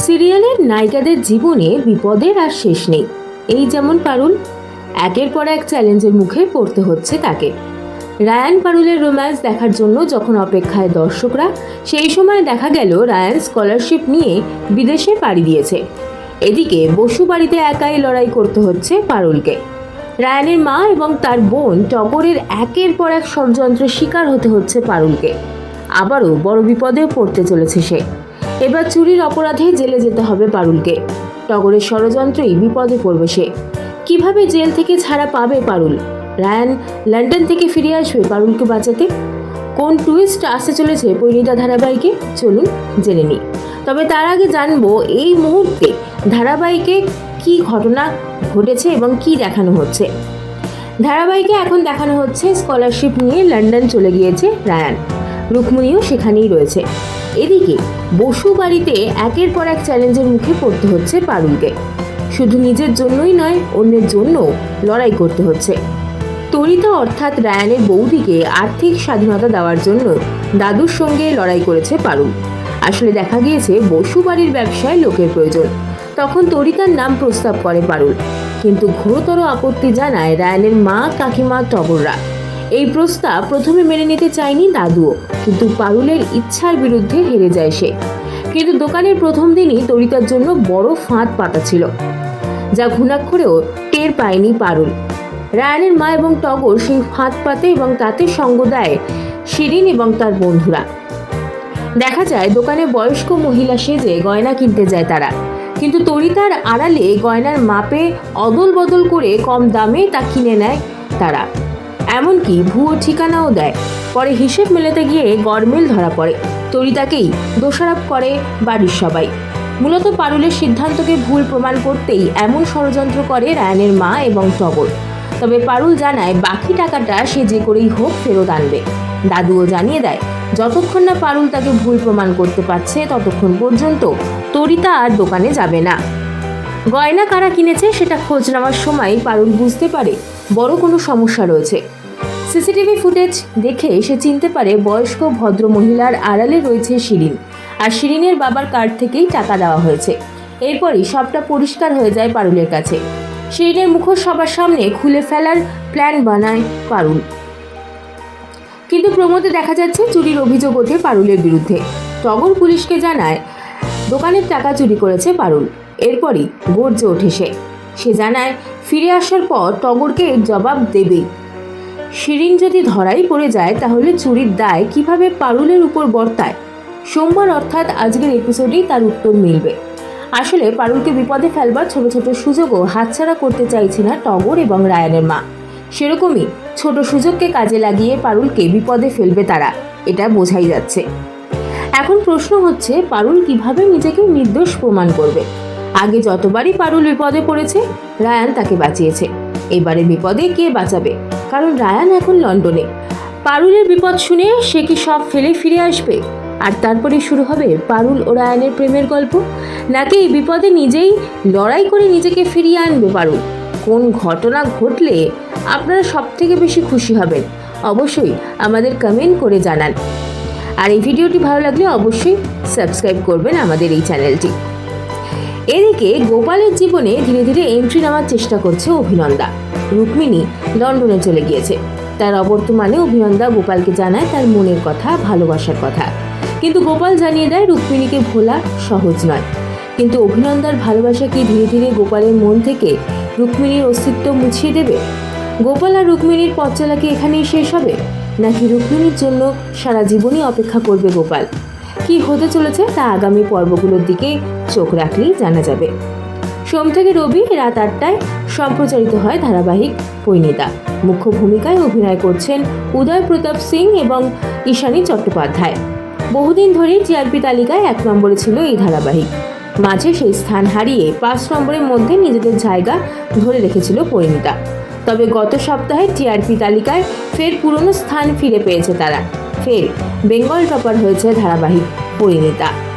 সিরিয়ালের নায়িকাদের জীবনে বিপদের আর শেষ নেই। এই যেমন পারুল, একের পর এক চ্যালেঞ্জের মুখে পড়তে হচ্ছে তাকে। রায়ান পারুলের রোম্যান্স দেখার জন্য যখন অপেক্ষায় দর্শকরা, সেই সময় দেখা গেল রায়ান স্কলারশিপ নিয়ে বিদেশে পাড়ি দিয়েছে। এদিকে বসু বাড়িতে একাই লড়াই করতে হচ্ছে পারুলকে। রায়ানের মা এবং তার বোন টগরের একের পর এক ষড়যন্ত্রের শিকার হতে হচ্ছে পারুলকে। আবারও বড় বিপদে পড়তে চলেছে সে। এবার চুরির অপরাধে জেলে যেতে হবে পারুলকে। টগরের ষড়যন্ত্রেই বিপদে পড়বে সে। কীভাবে জেল থেকে ছাড়া পাবে পারুল? রায়ান লন্ডন থেকে ফিরে আসবে পারুলকে বাঁচাতে? কোন টুইস্ট আসতে চলেছে পরিণীতা ধারাবাহিকে? চলুন জেনে নিই। তবে তার আগে জানব, এই মুহূর্তে ধারাবাহিকে কি ঘটনা ঘটেছে এবং কি দেখানো হচ্ছে? ধারাবাহিকে এখন দেখানো হচ্ছে স্কলারশিপ নিয়ে লন্ডন চলে গিয়েছে রায়ান। রুকমণিও সেখানেই রয়েছে। এদিকে, বসু বাড়িতে একের পর এক চ্যালেঞ্জের মুখে পড়তে হচ্ছে পারুলকে। শুধু নিজের জন্যই নয়, অন্যের জন্য লড়াই করতে হচ্ছে। তরিতা অর্থাৎ রায়ানের বৌদিকে আর্থিক স্বাধীনতা দেওয়ার জন্য দাদুর সঙ্গে লড়াই করেছে পারুল। আসলে দেখা গিয়েছে, বসু বাড়ির ব্যবসায় লোকের প্রয়োজন। তখন তরিতার নাম প্রস্তাব করে পারুল। কিন্তু ঘোরতর আপত্তি জানায় রায়ানের মা কাকিমা টগররা। এই প্রস্তাব প্রথমে মেনে নিতে চায়নি দাদুও কিন্তু পারুলের ইচ্ছার বিরুদ্ধে হেরে যায় সে। কিন্তু দোকানের প্রথম দিনই তরিতার জন্য বড় ফাঁদ পাতা ছিল, যা ঘুণাক্ষরেও টের পায়নি পারুল। রায়ানের মা এবং টগর সেই ফাঁদ পাতে এবং তাতে সঙ্গ দেয় শিরিন এবং তার বন্ধুরা। দেখা যায়, দোকানে বয়স্ক মহিলা সেজে গয়না কিনতে যায় তারা, কিন্তু তরিতার আড়ালে গয়নার মাপে অদল বদল করে কম দামে তা কিনে নেয় তারা। এমনকি ভুয়ো ঠিকানাও দেয়। পরে হিসেব মেলাতে গিয়ে গরমিল ধরা পড়ে। তরিতাকেই দোষারোপ করে বাড়ির সবাই। মূলত পারুলের সিদ্ধান্তকে ভুল প্রমাণ করতেই এমন ষড়যন্ত্র করে রায়ানের মা এবং টগর। তবে পারুল জানায়, বাকি টাকাটা সে যে করেই হোক ফেরত আনবে। দাদুও জানিয়ে দেয়, যতক্ষণ না পারুল তাকে ভুল প্রমাণ করতে পারছে, ততক্ষণ পর্যন্ত তরিতা আর দোকানে যাবে না। গয়না কারা কিনেছে সেটা খোঁজ নেওয়ার সময় পারুল বুঝতে পারে বড় কোনো সমস্যা রয়েছে। সিসিটিভি ফুটেজ দেখে সে চিনতে পারে বয়স্ক ভদ্র মহিলার আড়ালে রয়েছে শিরিন। আর শিরিনের বাবার কার্ড থেকেই টাকা দেওয়া হয়েছে। এরপরই সবটা পরিষ্কার হয়ে যায় পারুলের কাছে। শিরিনের মুখোশ সবার সামনে খুলে ফেলার প্ল্যান বানায় পারুল। কিন্তু প্রমোদে দেখা যাচ্ছে চুরির অভিযোগ ওঠে পারুলের বিরুদ্ধে। টগর পুলিশকে জানায়, দোকানের টাকা চুরি করেছে পারুল। এরপরই গর্জে ওঠে সে। সে জানায়, ফিরে আসার পর টগরকে জবাব দেবেই শিরিন যদি ধরাই পড়ে যায়, তাহলে চুরির দায় কীভাবে পারুলের উপর বর্তায়? সোমবার অর্থাৎ আজকের এপিসোডেই তার উত্তর মিলবে। আসলে পারুলকে বিপদে ফেলবার ছোট ছোট সুযোগও হাতছাড়া করতে চাইছে না টগর এবং রায়ানের মা। সেরকমই ছোট সুযোগকে কাজে লাগিয়ে পারুলকে বিপদে ফেলবে তারা, এটা বোঝাই যাচ্ছে। এখন প্রশ্ন হচ্ছে, পারুল কীভাবে নিজেকে নির্দোষ প্রমাণ করবে? আগে যতবারই পারুল বিপদে পড়েছে, রায়ান তাকে বাঁচিয়েছে। এবারে বিপদে কে বাঁচাবে? কারণ রায়ান এখন লন্ডনে। পারুলের বিপদ শুনে সে কি সব ফেলে ফিরে আসবে? আর তারপরে শুরু হবে পারুল ও রায়ানের প্রেমের গল্প? নাকি এই বিপদে নিজেই লড়াই করে নিজেকে ফিরিয়ে আনবে পারুল? কোন ঘটনা ঘটলে আপনারা সব থেকে বেশি খুশি হবেন? অবশ্যই আমাদের কমেন্ট করে জানান। আর এই ভিডিওটি ভালো লাগলে অবশ্যই সাবস্ক্রাইব করবেন আমাদের এই চ্যানেলটি এদিকে গোপালের জীবনে ধীরে ধীরে এন্ট্রি নেওয়ার চেষ্টা করছে অভিনন্দা। রুক্মিণী লন্ডনে চলে গিয়েছে। তার অবর্তমানে অভিনন্দা গোপালকে জানায় তার মনের কথা, ভালোবাসার কথা। কিন্তু গোপাল জানিয়ে দেয় রুক্মিণীকে ভোলা সহজ নয়। কিন্তু অভিনন্দার ভালোবাসা কি ধীরে ধীরে গোপালের মন থেকে রুক্মিণীর অস্তিত্ব মুছিয়ে দেবে? গোপাল আর রুক্মিণীর পথ চলা কি এখানেই শেষ হবে? নাকি রুক্মিণীর জন্য সারা জীবনই অপেক্ষা করবে গোপাল? কি হতে চলেছে তা আগামী পর্বগুলোর দিকে চোখ রাখলেই জানা যাবে। সোম থেকে রবি রাত আটটায় সম্প্রচারিত হয় ধারাবাহিক পরিণীতা। মুখ্য ভূমিকায় অভিনয় করছেন উদয় প্রতাপ সিং এবং ঈশানী চট্টোপাধ্যায়। বহুদিন ধরেই টিআরপি তালিকায় এক নম্বরে ছিল এই ধারাবাহিক। মাঝে সেই স্থান হারিয়ে পাঁচ নম্বরের মধ্যে নিজেদের জায়গা ধরে রেখেছিল পরিণীতা। তবে গত সপ্তাহে টিআরপি তালিকায় ফের পুরনো স্থান ফিরে পেয়েছে তারা। ফের বেঙ্গল টপার হয়েছে ধারাবাহিক। পরিণীতা।